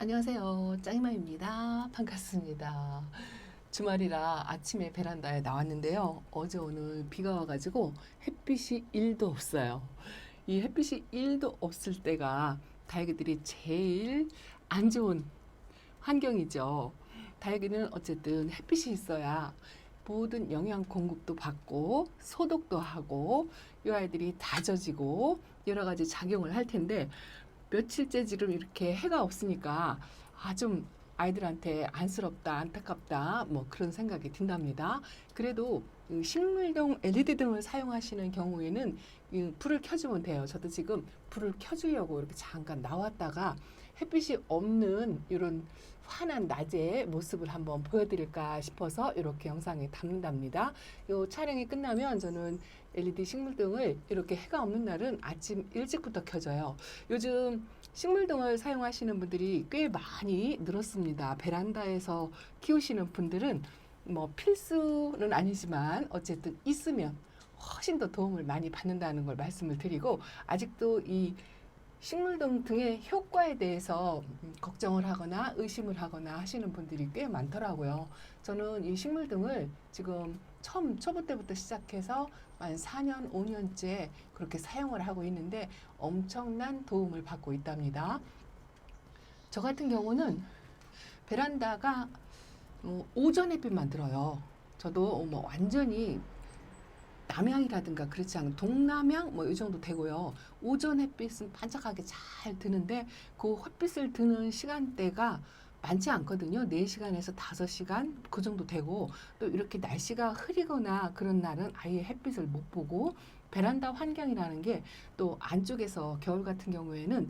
안녕하세요. 짱이마입니다. 반갑습니다. 주말이라 아침에 베란다에 나왔는데요. 어제 오늘 비가 와가지고 햇빛이 1도 없어요. 이 햇빛이 1도 없을 때가 다육이들이 제일 안 좋은 환경이죠. 다육이는 어쨌든 햇빛이 있어야 모든 영양 공급도 받고 소독도 하고 이 아이들이 다져지고 여러 가지 작용을 할 텐데 며칠째 지금 이렇게 해가 없으니까 아 좀 아이들한테 안쓰럽다, 안타깝다, 뭐 그런 생각이 든답니다. 그래도 이 식물용 LED 등을 사용하시는 경우에는 이 불을 켜주면 돼요. 저도 지금 불을 켜주려고 이렇게 잠깐 나왔다가 햇빛이 없는 이런 환한 낮의 모습을 한번 보여드릴까 싶어서 이렇게 영상에 담는답니다. 이 촬영이 끝나면 저는 LED 식물등을 이렇게 해가 없는 날은 아침 일찍부터 켜져요. 요즘 식물등을 사용하시는 분들이 꽤 많이 늘었습니다. 베란다에서 키우시는 분들은 뭐 필수는 아니지만 어쨌든 있으면 훨씬 더 도움을 많이 받는다는 걸 말씀을 드리고 아직도 이 식물등 등의 효과에 대해서 음, 걱정을 하거나 의심을 하거나 하시는 분들이 꽤 많더라고요. 저는 이 식물등을 지금 처음 초보 때부터 시작해서 한 4년, 5년째 그렇게 사용을 하고 있는데 엄청난 도움을 받고 있답니다. 저 같은 경우는 베란다가 어, 오전 햇빛만 들어요. 저도 뭐 완전히 남향이라든가 그렇지 않은 동남향 뭐 이 정도 되고요. 오전 햇빛은 반짝하게 잘 드는데 그 햇빛을 드는 시간대가 많지 않거든요. 4시간에서 5시간 그 정도 되고 또 이렇게 날씨가 흐리거나 그런 날은 아예 햇빛을 못 보고 베란다 환경이라는 게 또 안쪽에서 겨울 같은 경우에는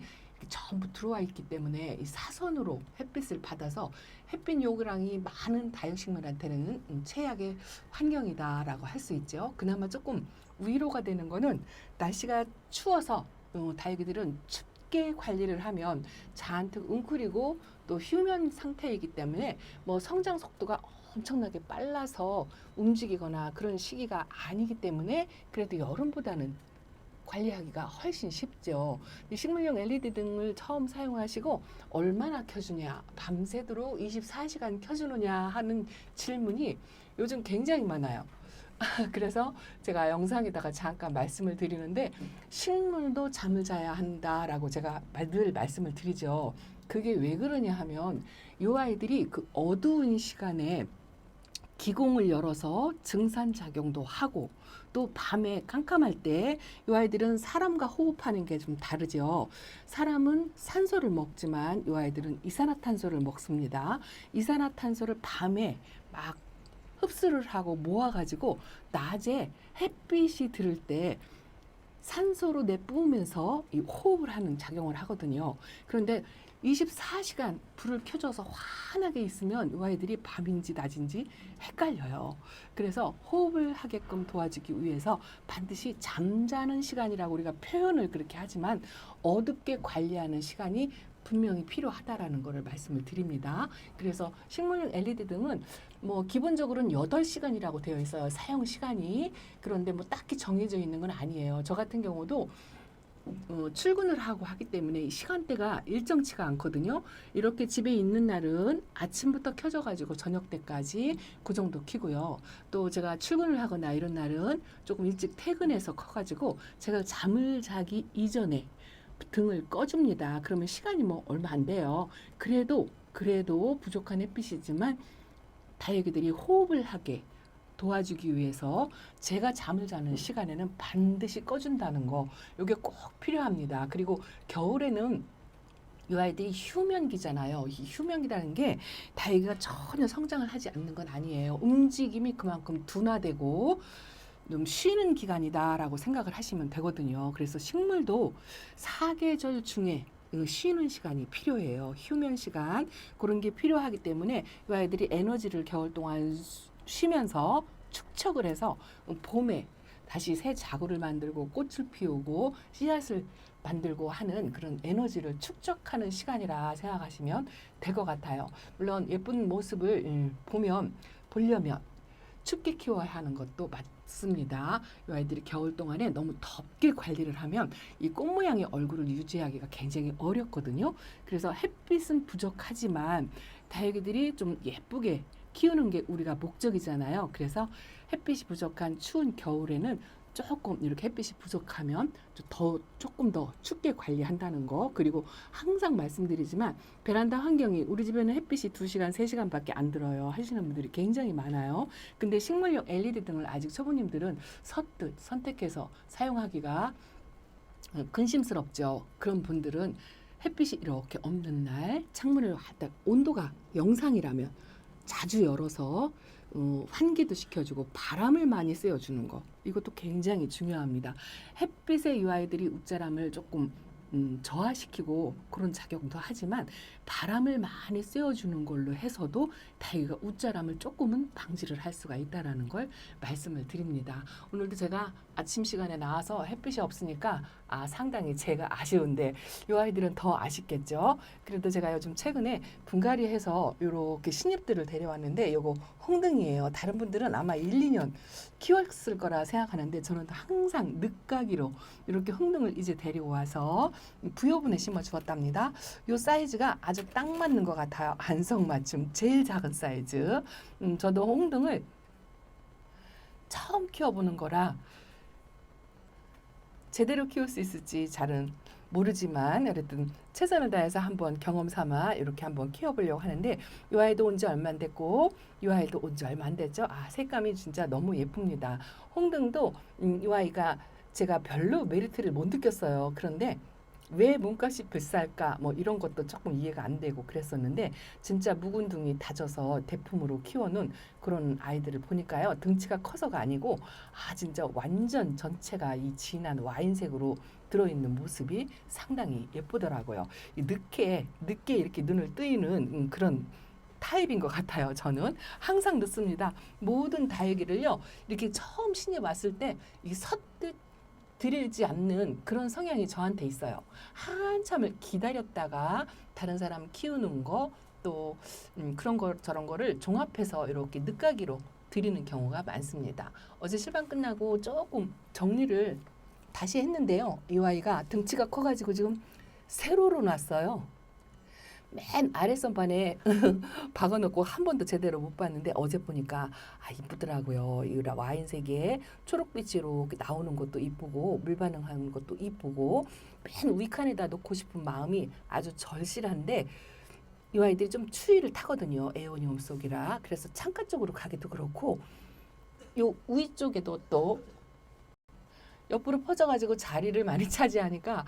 전부 들어와 있기 때문에 이 사선으로 햇빛을 받아서 햇빛 요구량이 많은 다육식물한테는 음, 최악의 환경이다라고 할 수 있죠. 그나마 조금 위로가 되는 거는 날씨가 추워서 어, 다육이들은 춥게 관리를 하면 잔뜩 웅크리고 또 휴면 상태이기 때문에 뭐 성장 속도가 엄청나게 빨라서 움직이거나 그런 시기가 아니기 때문에 그래도 여름보다는 관리하기가 훨씬 쉽죠. 이 식물용 LED 등을 처음 사용하시고 얼마나 켜주냐, 밤새도록 24시간 켜주느냐 하는 질문이 요즘 굉장히 많아요. 그래서 제가 영상에다가 잠깐 말씀을 드리는데 식물도 잠을 자야 한다라고 제가 늘 말씀을 드리죠. 그게 왜 그러냐 하면 이 아이들이 그 어두운 시간에 기공을 열어서 증산 작용도 하고 또 밤에 깜깜할 때 이 아이들은 사람과 호흡하는 게 좀 다르죠. 사람은 산소를 먹지만 이 아이들은 이산화탄소를 먹습니다. 이산화탄소를 밤에 막 흡수를 하고 모아가지고 낮에 햇빛이 들을 때 산소로 내뿜으면서 이 호흡을 하는 작용을 하거든요. 그런데 24시간 불을 켜줘서 환하게 있으면 이 아이들이 밤인지 낮인지 헷갈려요. 그래서 호흡을 하게끔 도와주기 위해서 반드시 잠자는 시간이라고 우리가 표현을 그렇게 하지만 어둡게 관리하는 시간이 분명히 필요하다라는 것을 말씀을 드립니다. 그래서 식물용 LED 등은 뭐 기본적으로는 8시간이라고 되어 있어요. 사용 시간이. 그런데 뭐 딱히 정해져 있는 건 아니에요. 저 같은 경우도 어, 출근을 하고 하기 때문에 이 시간대가 일정치가 않거든요. 이렇게 집에 있는 날은 아침부터 켜져가지고 저녁 때까지 그 정도 키고요. 또 제가 출근을 하거나 이런 날은 조금 일찍 퇴근해서 커가지고 제가 잠을 자기 이전에 등을 꺼줍니다. 그러면 시간이 뭐 얼마 안 돼요. 그래도 그래도 부족한 햇빛이지만 다육이들이 호흡을 하게 도와주기 위해서 제가 잠을 자는 시간에는 반드시 꺼준다는 거 이게 꼭 필요합니다. 그리고 겨울에는 이 아이들이 휴면기잖아요. 이 휴면기라는 게 다육이가 전혀 성장을 하지 않는 건 아니에요. 움직임이 그만큼 둔화되고 좀 쉬는 기간이다라고 생각을 하시면 되거든요. 그래서 식물도 사계절 중에 그 쉬는 시간이 필요해요. 휴면 시간 그런 게 필요하기 때문에 이 아이들이 에너지를 겨울 동안 쉬면서 축적을 해서 봄에 다시 새 자구를 만들고 꽃을 피우고 씨앗을 만들고 하는 그런 에너지를 축적하는 시간이라 생각하시면 될 것 같아요. 물론 예쁜 모습을 음, 보면 보려면 춥게 키워야 하는 것도 맞습니다. 이 아이들이 겨울 동안에 너무 덥게 관리를 하면 이 꽃 모양의 얼굴을 유지하기가 굉장히 어렵거든요. 그래서 햇빛은 부족하지만 다육이들이 좀 예쁘게 키우는 게 우리가 목적이잖아요. 그래서 햇빛이 부족한 추운 겨울에는 조금 이렇게 햇빛이 부족하면 좀더 조금 더 춥게 관리한다는 거 그리고 항상 말씀드리지만 베란다 환경이 우리 집에는 햇빛이 2시간, 3시간밖에 안 들어요 하시는 분들이 굉장히 많아요. 근데 식물용 LED 등을 아직 초보님들은 선뜻 선택해서 사용하기가 어, 근심스럽죠. 그런 분들은 햇빛이 이렇게 없는 날 창문을 온도가 영상이라면 자주 열어서 어, 환기도 시켜주고 바람을 많이 쐬어주는 거 이것도 굉장히 중요합니다. 햇빛에 이 아이들이 웃자람을 조금 음, 저하시키고 그런 작용도 하지만 바람을 많이 쐬어주는 걸로 해서도 다이가 웃자람을 조금은 방지를 할 수가 있다라는 걸 말씀을 드립니다. 오늘도 제가 아침 시간에 나와서 햇빛이 없으니까 아 상당히 제가 아쉬운데 이 아이들은 더 아쉽겠죠. 그래도 제가 요즘 최근에 분갈이해서 이렇게 신입들을 데려왔는데 요거 홍등이에요. 다른 분들은 아마 1, 2년 키웠을 거라 생각하는데 저는 항상 늦가기로 이렇게 홍등을 이제 데리고 와서 부여분에 심어 주었답니다. 요 사이즈가 아주 딱 맞는 것 같아요. 안성맞춤 제일 작은 사이즈. 음, 저도 홍등을 처음 키워보는 거라 제대로 키울 수 있을지 잘은 모르지만 어쨌든 최선을 다해서 한번 경험 삼아 이렇게 한번 키워보려고 하는데 이 아이도 온 지 얼마 안 됐고 이 아이도 온 지 얼마 안 됐죠. 아 색감이 진짜 너무 예쁩니다. 홍등도 음, 이 아이가 제가 별로 메리트를 못 느꼈어요. 그런데 왜 몸값이 비쌀까 뭐 이런 것도 조금 이해가 안 되고 그랬었는데 진짜 묵은둥이 다져서 대품으로 키워놓은 그런 아이들을 보니까요 등치가 커서가 아니고 아 진짜 완전 전체가 이 진한 와인색으로 들어있는 모습이 상당히 예쁘더라고요. 이 늦게 늦게 이렇게 눈을 뜨이는 음, 그런 타입인 것 같아요. 저는 항상 늦습니다. 모든 다육이를요 이렇게 처음 신이 왔을 때이 섰들 들이지 않는 그런 성향이 저한테 있어요. 한참을 기다렸다가 다른 사람 키우는 거 또 음, 그런 거 저런 거를 종합해서 이렇게 늦가기로 드리는 경우가 많습니다. 어제 실방 끝나고 조금 정리를 다시 했는데요. 이 아이가 등치가 커가지고 지금 세로로 났어요. 맨 아래 선반에 박아놓고 한 번도 제대로 못 봤는데 어제 보니까 아 이쁘더라고요. 이 와인색에 초록빛으로 나오는 것도 이쁘고 물 반응하는 것도 이쁘고 맨 위칸에다 놓고 싶은 마음이 아주 절실한데 이 아이들이 좀 추위를 타거든요. 에어니움 속이라 그래서 창가 쪽으로 가기도 그렇고 요 위 쪽에도 또 옆으로 퍼져가지고 자리를 많이 차지하니까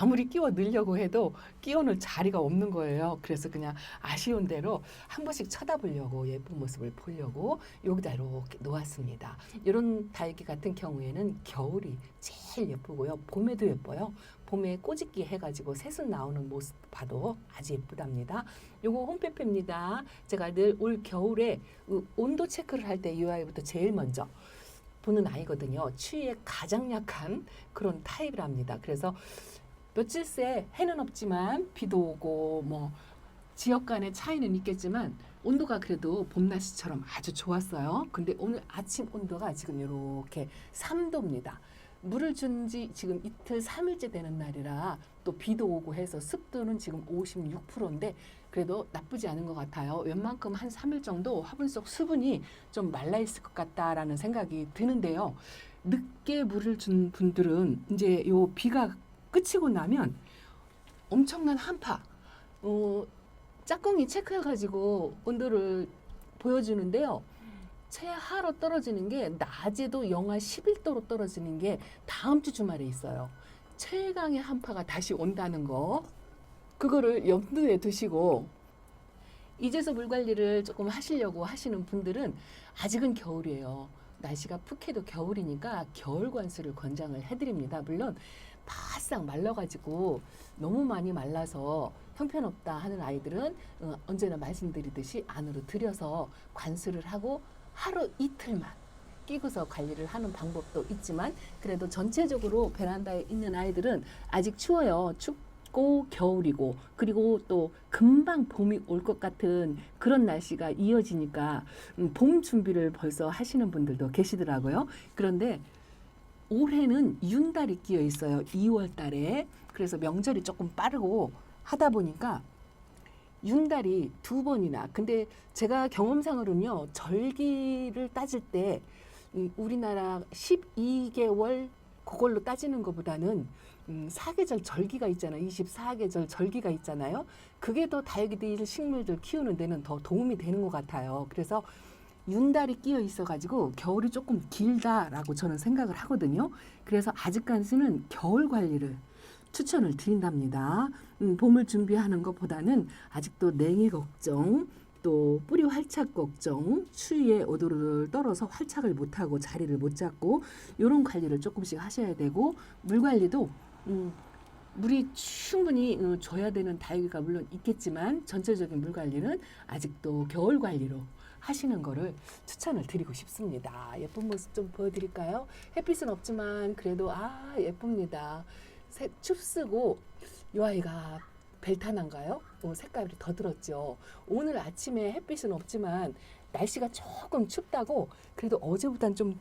아무리 끼워 넣으려고 해도 끼워 넣을 자리가 없는 거예요. 그래서 그냥 아쉬운 대로 한 번씩 쳐다보려고 예쁜 모습을 보려고 여기다 이렇게 놓았습니다. 이런 달기 같은 경우에는 겨울이 제일 예쁘고요. 봄에도 예뻐요. 봄에 꼬집기 해가지고 새순 나오는 모습 봐도 아주 예쁘답니다. 요거 홈페페입니다. 제가 늘 올 겨울에 그 온도 체크를 할 때 이 아이부터 제일 먼저 보는 아이거든요. 추위에 가장 약한 그런 타입이랍니다. 그래서 며칠 새 해는 없지만 비도 오고 뭐 지역 간의 차이는 있겠지만 온도가 그래도 봄 날씨처럼 아주 좋았어요. 근데 오늘 아침 온도가 지금 이렇게 3도입니다. 물을 준 지 지금 이틀 3일째 되는 날이라 또 비도 오고 해서 습도는 지금 56%인데 그래도 나쁘지 않은 것 같아요. 웬만큼 한 3일 정도 화분 속 수분이 좀 말라 있을 것 같다라는 생각이 드는데요. 늦게 물을 준 분들은 이제 요 비가 끝이고 나면 엄청난 한파, 어, 짝꿍이 체크해가지고 온도를 보여주는데요. 최하로 떨어지는 게 낮에도 영하 11도로 떨어지는 게 다음 주 주말에 있어요. 최강의 한파가 다시 온다는 거. 그거를 염두에 두시고 이제서 물 관리를 조금 하시려고 하시는 분들은 아직은 겨울이에요. 날씨가 푹해도 겨울이니까 겨울 관수를 권장을 해드립니다. 물론 바싹 말라가지고 너무 많이 말라서 형편없다 하는 아이들은 어, 언제나 말씀드리듯이 안으로 들여서 관수를 하고 하루 이틀만 끼고서 관리를 하는 방법도 있지만 그래도 전체적으로 베란다에 있는 아이들은 아직 추워요. 춥 춥고 겨울이고 그리고 또 금방 봄이 올 것 같은 그런 날씨가 이어지니까 음, 봄 준비를 벌써 하시는 분들도 계시더라고요. 그런데 올해는 윤달이 끼어 있어요. 2월 달에. 그래서 명절이 조금 빠르고 하다 보니까 윤달이 두 번이나. 근데 제가 경험상으로는요, 절기를 따질 때이 우리나라 12개월 그걸로 따지는 것보다는 음, 사계절 절기가 있잖아요. 24계절 절기가 있잖아요. 그게 더 다육이들 식물들 키우는 데는 더 도움이 되는 것 같아요. 그래서 윤달이 끼어 있어가지고 겨울이 조금 길다라고 저는 생각을 하거든요. 그래서 아직까지는 겨울 관리를 추천을 드린답니다. 음, 봄을 준비하는 것보다는 아직도 냉해 걱정, 또 뿌리 활착 걱정, 추위에 오도를 떨어서 활착을 못하고 자리를 못 잡고 이런 관리를 조금씩 하셔야 되고 물 관리도 음, 물이 충분히 어, 줘야 되는 다육이가 물론 있겠지만 전체적인 물 관리는 아직도 겨울 관리로 하시는 거를 추천을 드리고 싶습니다. 예쁜 모습 좀 보여드릴까요? 햇빛은 없지만 그래도 아 예쁩니다. 새, 춥쓰고 이 아이가 벨타나인가요? 어, 색깔이 더 들었죠. 오늘 아침에 햇빛은 없지만 날씨가 조금 춥다고 그래도 어제보단 좀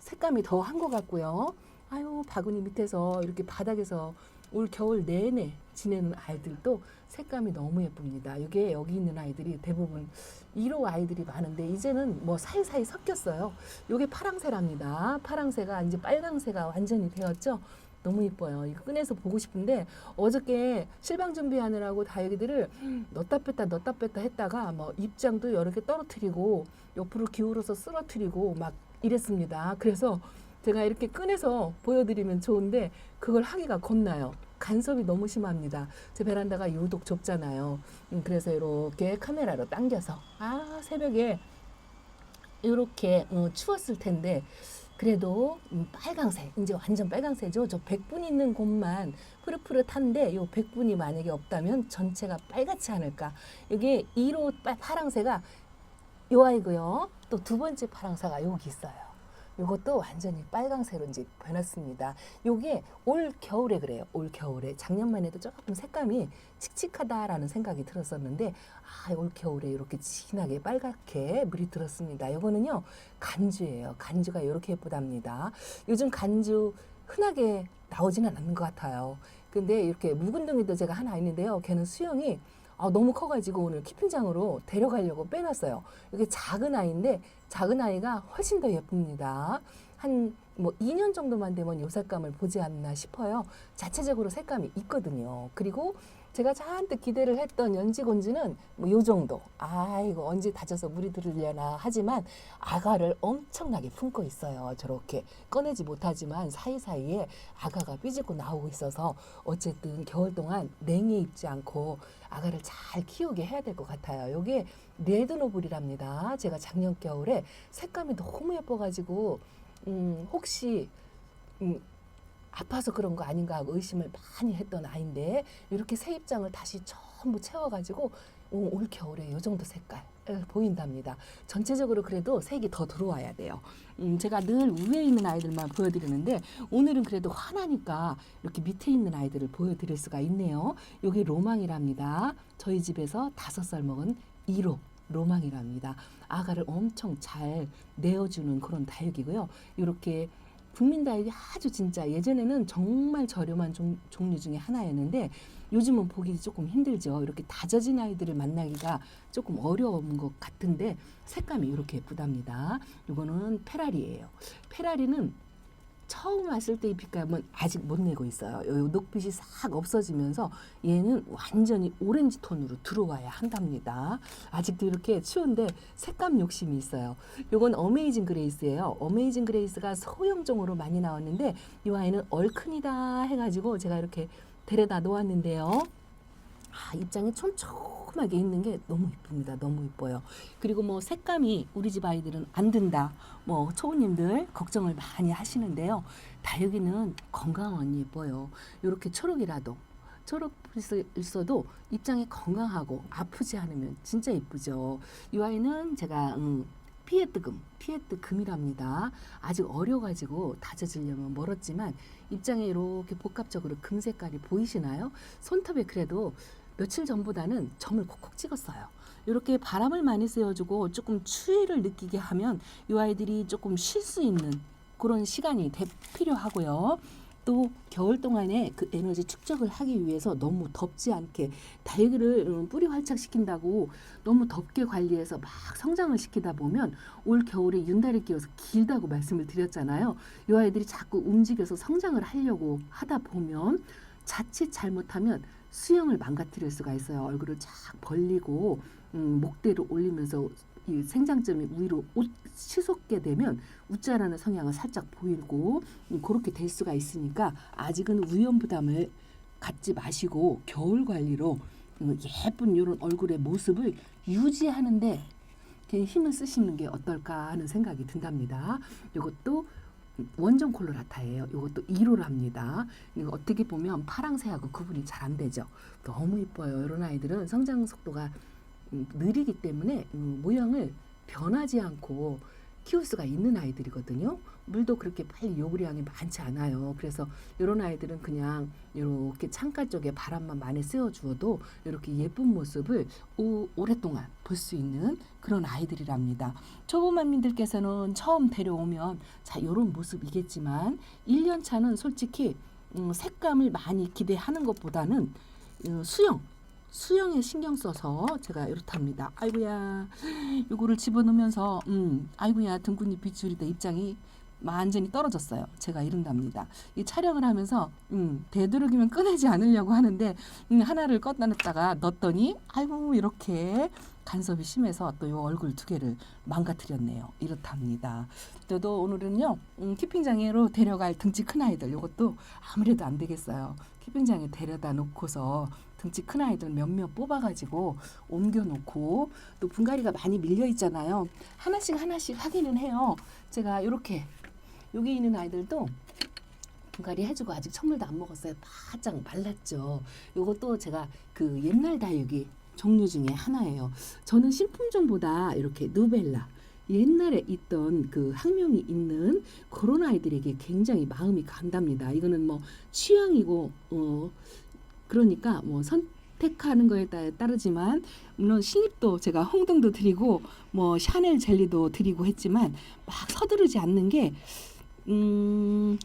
색감이 더 한 것 같고요. 아유 바구니 밑에서 이렇게 바닥에서 올 겨울 내내 지내는 아이들도 색감이 너무 예쁩니다. 이게 여기 있는 아이들이 대부분 1호 아이들이 많은데 이제는 뭐 사이사이 섞였어요. 이게 파랑새랍니다. 파랑새가 이제 빨강새가 완전히 되었죠. 너무 이뻐요. 이거 꺼내서 보고 싶은데 어저께 실방 준비하느라고 다육이들을 넣다 뺐다 넣다 뺐다 했다가 뭐 입장도 여러 개 떨어뜨리고 옆으로 기울어서 쓰러뜨리고 막 이랬습니다. 그래서 제가 이렇게 꺼내서 보여드리면 좋은데 그걸 하기가 겁나요. 간섭이 너무 심합니다. 제 베란다가 유독 좁잖아요. 음, 그래서 이렇게 카메라로 당겨서 아 새벽에 이렇게 어, 추웠을 텐데 그래도 음, 빨강색 이제 완전 빨강색이죠. 저 백분 있는 곳만 푸릇푸릇한데 요 백분이 만약에 없다면 전체가 빨갛지 않을까. 이게 1호 파랑새가 요 아이고요. 또 두 번째 파랑새가 여기 있어요. 요것도 완전히 빨강새로 이제 변했습니다. 요게 올 겨울에 그래요. 올 겨울에 작년만 해도 조금 색감이 칙칙하다라는 생각이 들었었는데 아, 올 겨울에 이렇게 진하게 빨갛게 물이 들었습니다. 요거는요. 간주예요. 간주가 이렇게 예쁘답니다. 요즘 간주 흔하게 나오지는 않는 것 같아요. 근데 이렇게 묵은둥이도 제가 하나 있는데요. 걔는 수영이 아, 너무 커가지고 오늘 키핑장으로 데려가려고 빼놨어요. 이게 작은 아이인데 작은 아이가 훨씬 더 예쁩니다. 한 뭐 2년 정도만 되면 요 색감을 보지 않나 싶어요. 자체적으로 색감이 있거든요. 그리고 제가 잔뜩 기대를 했던 연지곤지는 뭐 요 정도. 아, 이거 언제 다져서 물이 들으려나 하지만 아가를 엄청나게 품고 있어요. 저렇게 꺼내지 못하지만 사이사이에 아가가 삐지고 나오고 있어서 어쨌든 겨울 동안 냉해 입지 않고 아가를 잘 키우게 해야 될 것 같아요. 요게 레드노블이랍니다. 제가 작년 겨울에 색감이 너무 예뻐가지고 음, 혹시 음, 아파서 그런 거 아닌가 하고 의심을 많이 했던 아이인데 이렇게 새 입장을 다시 전부 채워가지고 오, 올 겨울에 이 정도 색깔 을 보인답니다. 전체적으로 그래도 색이 더 들어와야 돼요. 음, 제가 늘 위에 있는 아이들만 보여드리는데 오늘은 그래도 화나니까 이렇게 밑에 있는 아이들을 보여드릴 수가 있네요. 여기 로망이랍니다. 저희 집에서 다섯 살 먹은 1호 로망이랍니다. 아가를 엄청 잘 내어주는 그런 다육이고요. 이렇게 국민다육이 아주 진짜 예전에는 정말 저렴한 종, 종류 중에 하나였는데 요즘은 보기 조금 힘들죠. 이렇게 다져진 아이들을 만나기가 조금 어려운 것 같은데 색감이 이렇게 예쁘답니다. 이거는 페라리예요. 페라리는 처음 왔을 때의 빛감은 아직 못 내고 있어요. 요 녹빛이 싹 없어지면서 얘는 완전히 오렌지 톤으로 들어와야 한답니다. 아직도 이렇게 추운데 색감 욕심이 있어요. 요건 어메이징 그레이스예요. 어메이징 그레이스가 소형종으로 많이 나왔는데 이 아이는 얼큰이다 해가지고 제가 이렇게 데려다 놓았는데요. 아, 입장이 촘촘하게 있는 게 너무 이쁩니다. 너무 이뻐요. 그리고 뭐 색감이 우리 집 아이들은 안 든다. 뭐 초보님들 걱정을 많이 하시는데요. 다육이는 건강한 예뻐요. 이렇게 초록이라도 초록 있어도 입장이 건강하고 아프지 않으면 진짜 이쁘죠. 이 아이는 제가 음, 피에트금, 피에트금이랍니다. 아직 어려가지고 다져지려면 멀었지만 입장에 이렇게 복합적으로 금 색깔이 보이시나요? 손톱에 그래도 며칠 전보다는 점을 콕콕 찍었어요. 이렇게 바람을 많이 쐬어주고 조금 추위를 느끼게 하면 이 아이들이 조금 쉴 수 있는 그런 시간이 대- 필요하고요. 또 겨울 동안에 그 에너지 축적을 하기 위해서 너무 덥지 않게 음, 뿌리 활착시킨다고 너무 덥게 관리해서 막 성장을 시키다 보면 올 겨울에 윤달이 끼어서 길다고 말씀을 드렸잖아요. 이 아이들이 자꾸 움직여서 성장을 하려고 하다 보면 자칫 잘못하면 수영을 망가뜨릴 수가 있어요. 얼굴을 쫙 벌리고 음, 목대를 올리면서 이 생장점이 위로 옷 치솟게 되면 웃자라는 성향을 살짝 보이고 음, 그렇게 될 수가 있으니까 아직은 위험 부담을 갖지 마시고 겨울 관리로 음, 예쁜 이런 얼굴의 모습을 유지하는데 힘을 쓰시는 게 어떨까 하는 생각이 든답니다. 이것도 원정 콜로라타예요. 이것도 1호랍니다. 이거 어떻게 보면 파랑새하고 구분이 잘 안 되죠. 너무 이뻐요. 이런 아이들은 성장 속도가 음, 느리기 때문에 음, 모양을 변하지 않고 키울 수가 있는 아이들이거든요. 물도 그렇게 빨리 요구량이 많지 않아요. 그래서 이런 아이들은 그냥 이렇게 창가 쪽에 바람만 많이 쐬어주어도 이렇게 예쁜 모습을 오, 오랫동안 볼 수 있는 그런 아이들이랍니다. 초보 만민들께서는 처음 데려오면 자 이런 모습이겠지만 1년 차는 솔직히 음, 색감을 많이 기대하는 것보다는 어, 수영 수영에 신경 써서 제가 이렇답니다. 아이고야, 요거를 집어넣으면서 음, 아이고야 등근잎 빗줄이다 입장이 완전히 떨어졌어요. 제가 이른답니다. 이 촬영을 하면서 음, 되도록이면 꺼내지 않으려고 하는데 음, 하나를 껐다 놨다가 넣었더니 아이고 이렇게 간섭이 심해서 또 요 얼굴 두 개를 망가뜨렸네요. 이렇답니다. 저도 오늘은요 음, 키핑장애로 데려갈 등치 큰 아이들 요것도 아무래도 안 되겠어요. 키핑장에 데려다 놓고서 등치 큰 아이들 몇몇 뽑아가지고 옮겨놓고 또 분갈이가 많이 밀려 있잖아요. 하나씩 하나씩 하기는 해요. 제가 이렇게 여기 있는 아이들도 분갈이 해주고 아직 선물도 안 먹었어요. 바짝 말랐죠. 이것도 제가 그 옛날 다육이 종류 중에 하나예요. 저는 신품종보다 이렇게 누벨라 옛날에 있던 그 학명이 있는 그런 아이들에게 굉장히 마음이 간답니다. 이거는 뭐 취향이고 어 그러니까 뭐 선택하는 거에 따- 따르지만 물론 신입도 제가 홍등도 드리고 뭐 샤넬 젤리도 드리고 했지만 막 서두르지 않는 게 음.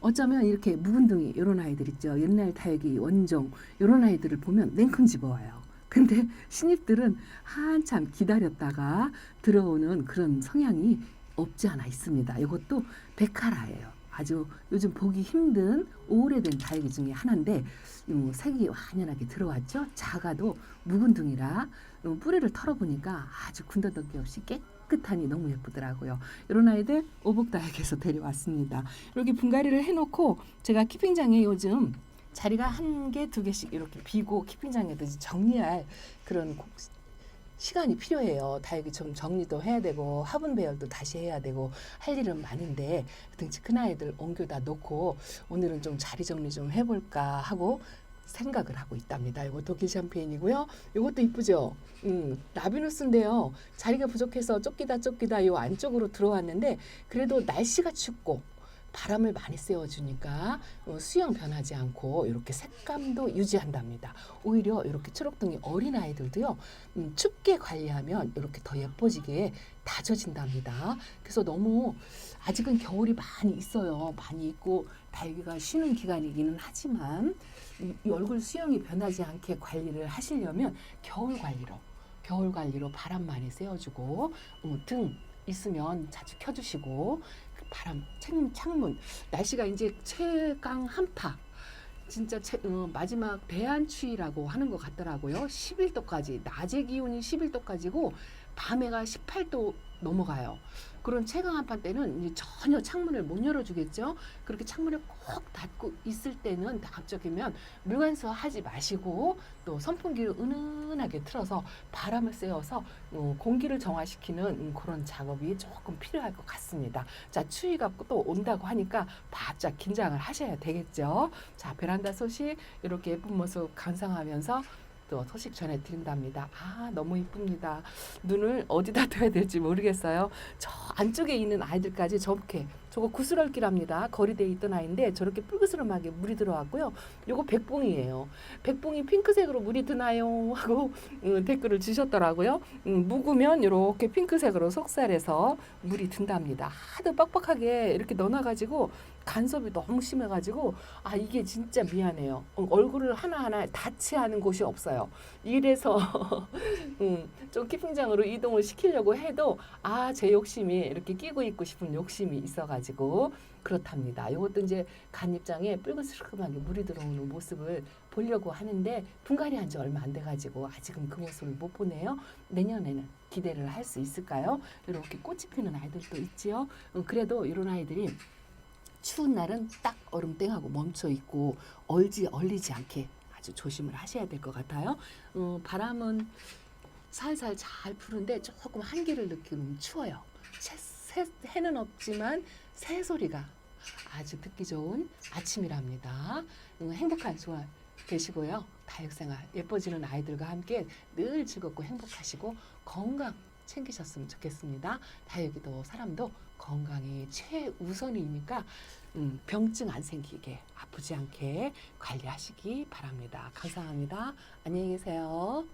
어쩌면 이렇게 묵은둥이 이런 아이들 있죠. 옛날 다육이 원종 이런 아이들을 보면 냉큼 집어와요. 근데 신입들은 한참 기다렸다가 들어오는 그런 성향이 없지 않아 있습니다. 이것도 백화라예요. 아주 요즘 보기 힘든 오래된 다육이 중에 하나인데 음, 색이 완연하게 들어왔죠. 작아도 묵은 둥이라 음, 뿌리를 털어보니까 아주 군더더기 없이 깨끗하니 너무 예쁘더라고요. 이런 아이들 오복다육에서 데려왔습니다. 이렇게 분갈이를 해놓고 제가 키핑장에 요즘 자리가 한 개, 두 개씩 이렇게 비고 키핑장에도 정리할 그런 고- 시간이 필요해요. 다육이 좀 정리도 해야 되고 화분 배열도 다시 해야 되고 할 일은 많은데 등치 큰 아이들 옮겨다 놓고 오늘은 좀 자리 정리 좀 해볼까 하고 생각을 하고 있답니다. 이거 독일 샴페인이고요. 이것도 이쁘죠. 음, 라비누스인데요. 자리가 부족해서 쫓기다 쫓기다 요 안쪽으로 들어왔는데 그래도 날씨가 춥고 바람을 많이 쐬어주니까 어, 수영 변하지 않고 이렇게 색감도 유지한답니다. 오히려 이렇게 초록등이 어린 아이들도요 음, 춥게 관리하면 이렇게 더 예뻐지게 다져진답니다. 그래서 너무 아직은 겨울이 많이 있어요. 많이 있고 달기가 쉬는 기간이기는 하지만 이, 이 얼굴 수영이 변하지 않게 관리를 하시려면 겨울 관리로 겨울 관리로 바람 많이 쐬어주고 어, 등 있으면 자주 켜주시고 그 바람 창, 창문. 날씨가 이제 최강 한파. 진짜 최, 어, 마지막 대한추위라고 하는 것 같더라고요. 11도까지. 낮의 기온이 11도까지고 밤에가 18도 넘어가요. 그런 최강 한파 때는 이제 전혀 창문을 못 열어주겠죠. 그렇게 창문을 꼭 닫고 있을 때는 갑자기면 물관서 하지 마시고 또 선풍기를 은은하게 틀어서 바람을 쐬어서 어, 공기를 정화시키는 음, 그런 작업이 조금 필요할 것 같습니다. 자 추위가 또 온다고 하니까 바짝 긴장을 하셔야 되겠죠. 자 베란다 소식 이렇게 예쁜 모습 감상하면서 또 소식 전해드린답니다. 아 너무 이쁩니다. 눈을 어디다 둬야 될지 모르겠어요. 저 안쪽에 있는 아이들까지 저렇게 저거 구스럴기랍니다. 거리대에 있던 아이인데 저렇게 뿔그스름하게 물이 들어왔고요. 요거 백봉이에요. 백봉이 핑크색으로 물이 드나요? 하고 음, 댓글을 주셨더라고요. 음, 묵으면 이렇게 핑크색으로 속살해서 물이 든답니다. 하도 빡빡하게 이렇게 넣어놔가지고 간섭이 너무 심해가지고 아 이게 진짜 미안해요. 어, 얼굴을 하나하나 다치하는 곳이 없어요. 이래서 음, 좀 키핑장으로 이동을 시키려고 해도 아 제 욕심이 이렇게 끼고 있고 싶은 욕심이 있어가지고 그렇답니다. 이것도 이제 간 입장에 뿔그스름하게 물이 들어오는 모습을 보려고 하는데 분갈이 한 지 얼마 안 돼가지고 아직은 그 모습을 못 보네요. 내년에는 기대를 할 수 있을까요? 이렇게 꽃이 피는 아이들도 있지요. 어, 그래도 이런 아이들이 추운 날은 딱 얼음땡하고 멈춰 있고 얼지 얼리지 않게 아주 조심을 하셔야 될 것 같아요. 어, 바람은 살살 잘 부는데 조금 한기를 느끼면 추워요. 새, 새, 해는 없지만 새 소리가 아주 듣기 좋은 아침이랍니다. 음, 행복한 주말 되시고요. 다육생활 예뻐지는 아이들과 함께 늘 즐겁고 행복하시고 건강 챙기셨으면 좋겠습니다. 다육이도 사람도 건강이 최우선이니까 음, 병증 안 생기게 아프지 않게 관리하시기 바랍니다. 감사합니다. 안녕히 계세요.